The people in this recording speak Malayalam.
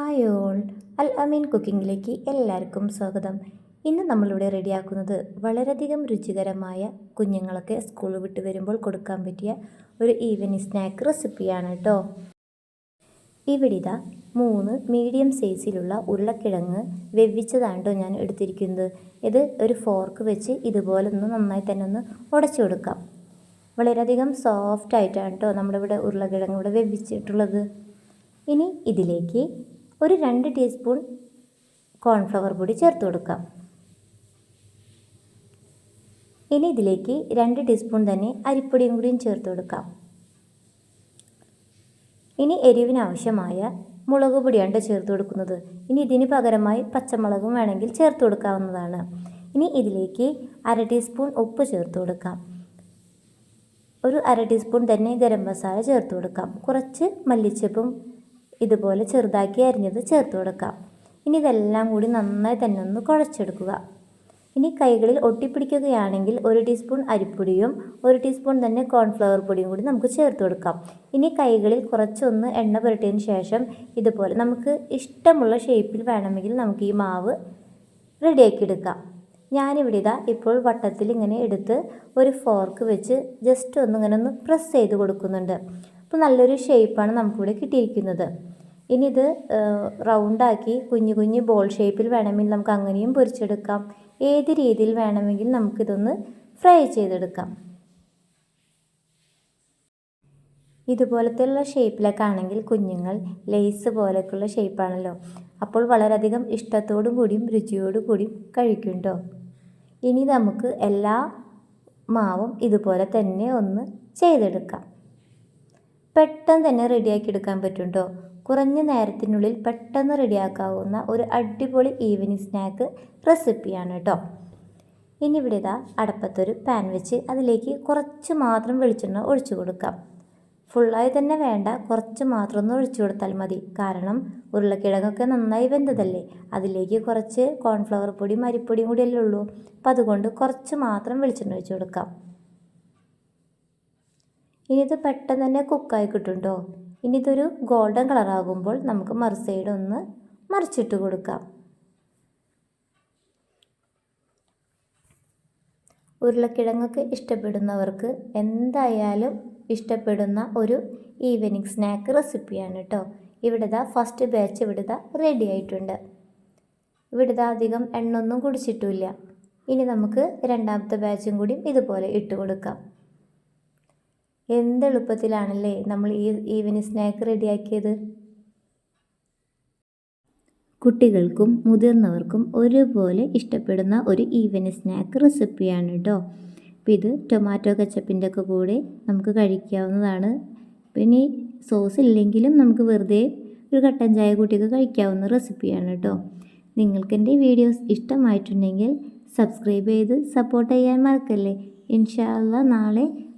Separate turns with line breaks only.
ഹായ് ഓൾ അൽ അമീൻ കുക്കിങ്ങിലേക്ക് എല്ലാവർക്കും സ്വാഗതം. ഇന്ന് നമ്മളിവിടെ റെഡിയാക്കുന്നത് വളരെയധികം രുചികരമായ കുഞ്ഞുങ്ങളൊക്കെ സ്കൂൾ വിട്ട് വരുമ്പോൾ കൊടുക്കാൻ പറ്റിയ ഒരു ഈവനിങ് സ്നാക്ക് റെസിപ്പിയാണ് കേട്ടോ ഇവിടിത മൂന്ന് മീഡിയം സൈസിലുള്ള ഉരുളക്കിഴങ്ങ് വെവിച്ചതാണ് കേട്ടോ ഞാൻ എടുത്തിരിക്കുന്നത്. ഇത് ഒരു ഫോർക്ക് വെച്ച് ഇതുപോലെ ഒന്ന് നന്നായി തന്നെ ഒന്ന് ഉടച്ചു കൊടുക്കാം. വളരെയധികം സോഫ്റ്റ് ആയിട്ടാണ് കേട്ടോ നമ്മളിവിടെ ഉരുളക്കിഴങ്ങ് ഇവിടെ വെവിച്ചിട്ടുള്ളത് ഇനി ഇതിലേക്ക് ഒരു രണ്ട് ടീസ്പൂൺ കോൺഫ്ലവർ പൊടി ചേർത്ത് കൊടുക്കാം. ഇനി ഇതിലേക്ക് രണ്ട് ടീസ്പൂൺ തന്നെ അരിപ്പൊടിയും കൂടിയും ചേർത്ത് കൊടുക്കാം. ഇനി എരിവിനാവശ്യമായ മുളക് പൊടിയാണ് ചേർത്ത് കൊടുക്കുന്നത്. ഇനി ഇതിന് പകരമായി പച്ചമുളകും വേണമെങ്കിൽ ചേർത്ത് കൊടുക്കാവുന്നതാണ്. ഇനി ഇതിലേക്ക് അര ടീസ്പൂൺ ഉപ്പ് ചേർത്ത് കൊടുക്കാം. ഒരു അര ടീസ്പൂൺ തന്നെ ഗരം മസാല ചേർത്ത് കൊടുക്കാം. കുറച്ച് മല്ലിച്ചപ്പും ഇതുപോലെ ചെറുതാക്കി അരിഞ്ഞത് ചേർത്ത് കൊടുക്കാം. ഇനി ഇതെല്ലാം കൂടി നന്നായി തന്നെ ഒന്ന് കുഴച്ചെടുക്കുക. ഇനി കൈകളിൽ ഒട്ടിപ്പിടിക്കുകയാണെങ്കിൽ ഒരു ടീസ്പൂൺ അരിപ്പൊടിയും ഒരു ടീസ്പൂൺ തന്നെ കോൺഫ്ലവർ പൊടിയും കൂടി നമുക്ക് ചേർത്ത് കൊടുക്കാം. ഇനി കൈകളിൽ കുറച്ചൊന്ന് എണ്ണ പുരട്ടിയതിന് ശേഷം ഇതുപോലെ നമുക്ക് ഇഷ്ടമുള്ള ഷേപ്പിൽ വേണമെങ്കിൽ നമുക്ക് ഈ മാവ് റെഡിയാക്കി എടുക്കാം. ഞാനിവിടെ ഇതാ ഇപ്പോൾ വട്ടത്തിൽ ഇങ്ങനെ എടുത്ത് ഒരു ഫോർക്ക് വെച്ച് ജസ്റ്റ് ഒന്ന് ഇങ്ങനെ ഒന്ന് പ്രസ് ചെയ്ത് കൊടുക്കുന്നുണ്ട്. അപ്പോൾ നല്ലൊരു ഷേപ്പാണ് നമുക്കിവിടെ കിട്ടിയിരിക്കുന്നത്. ഇനി ഇത് റൗണ്ടാക്കി കുഞ്ഞു കുഞ്ഞു ബോൾ ഷേപ്പിൽ വേണമെങ്കിൽ നമുക്ക് അങ്ങനെയും പൊരിച്ചെടുക്കാം. ഏത് രീതിയിൽ വേണമെങ്കിൽ നമുക്കിതൊന്ന് ഫ്രൈ ചെയ്തെടുക്കാം. ഇതുപോലത്തെയുള്ള ഷേപ്പിലൊക്കെ ആണെങ്കിൽ കുഞ്ഞുങ്ങൾ ലേസ് പോലെയൊക്കെയുള്ള ഷേപ്പാണല്ലോ. അപ്പോൾ വളരെയധികം ഇഷ്ടത്തോടും കൂടിയും രുചിയോടും കൂടിയും കഴിക്കും കേട്ടോ ഇനി നമുക്ക് എല്ലാ മാവും ഇതുപോലെ തന്നെ ഒന്ന് ചെയ്തെടുക്കാം. പെട്ടെന്ന് തന്നെ റെഡിയാക്കി എടുക്കാൻ പറ്റും കുറഞ്ഞ നേരത്തിനുള്ളിൽ പെട്ടെന്ന് റെഡിയാക്കാവുന്ന ഒരു അടിപൊളി ഈവനിങ് സ്നാക്ക് റെസിപ്പിയാണ് കേട്ടോ ഇനി ഇവിടെ ഇതാ അടപ്പത്തൊരു പാൻ വെച്ച് അതിലേക്ക് കുറച്ച് മാത്രം വെളിച്ചെണ്ണ ഒഴിച്ചു കൊടുക്കാം. ഫുള്ളായി തന്നെ വേണ്ട കുറച്ച് മാത്രം ഒന്ന് ഒഴിച്ചു കൊടുത്താൽ മതി. കാരണം ഉരുളക്കിഴങ്ങൊക്കെ നന്നായി വെന്തതല്ലേ? അതിലേക്ക് കുറച്ച് കോൺഫ്ലവർ പൊടിയും അരിപ്പൊടിയും കൂടിയല്ലേ ഉള്ളൂ. അപ്പം അതുകൊണ്ട് കുറച്ച് മാത്രം വെളിച്ചെണ്ണ ഒഴിച്ചു കൊടുക്കാം. ഇനി ഇത് പെട്ടെന്ന് തന്നെ കുക്കായി കിട്ടുണ്ടോ കേട്ടോ ഇനി ഇതൊരു ഗോൾഡൻ കളറാകുമ്പോൾ നമുക്ക് മറു സൈഡ് ഒന്ന് മറിച്ചിട്ട് കൊടുക്കാം. ഉരുളക്കിഴങ്ങൊക്കെ ഇഷ്ടപ്പെടുന്നവർക്ക് എന്തായാലും ഇഷ്ടപ്പെടുന്ന ഒരു ഈവനിങ് സ്നാക്ക് റെസിപ്പിയാണ് കേട്ടോ ഇവിടുത്തെ ഫസ്റ്റ് ബാച്ച് ഇവിടുത്തെ റെഡി ആയിട്ടുണ്ട്. ഇവിടുത്തെ അധികം എണ്ണൊന്നും കുടിച്ചിട്ടില്ല ഇനി നമുക്ക് രണ്ടാമത്തെ ബാച്ചും കൂടി ഇതുപോലെ ഇട്ട് കൊടുക്കാം. എന്ത് എളുപ്പത്തിലാണല്ലേ നമ്മൾ ഈ ഈവനിങ് സ്നാക്ക് റെഡിയാക്കിയത്? കുട്ടികൾക്കും മുതിർന്നവർക്കും ഒരുപോലെ ഇഷ്ടപ്പെടുന്ന ഒരു ഈവനിങ് സ്നാക്ക് റെസിപ്പിയാണ് കേട്ടോ അപ്പോൾ ഇത് ടൊമാറ്റോ കച്ചപ്പിന്റെ ഒക്കെ കൂടെ നമുക്ക് കഴിക്കാവുന്നതാണ്. പിന്നെ സോസ് ഇല്ലെങ്കിലും നമുക്ക് വെറുതെ ഒരു കട്ടൻ ചായ കൂട്ടിയൊക്കെ കഴിക്കാവുന്ന റെസിപ്പിയാണ് കേട്ടോ നിങ്ങൾക്ക് എന്റെ വീഡിയോസ് ഇഷ്ടമായിട്ടുണ്ടെങ്കിൽ സബ്സ്ക്രൈബ് ചെയ്ത് സപ്പോർട്ട് ചെയ്യാൻ മറക്കല്ലേ. ഇൻഷാല്ല നാളെ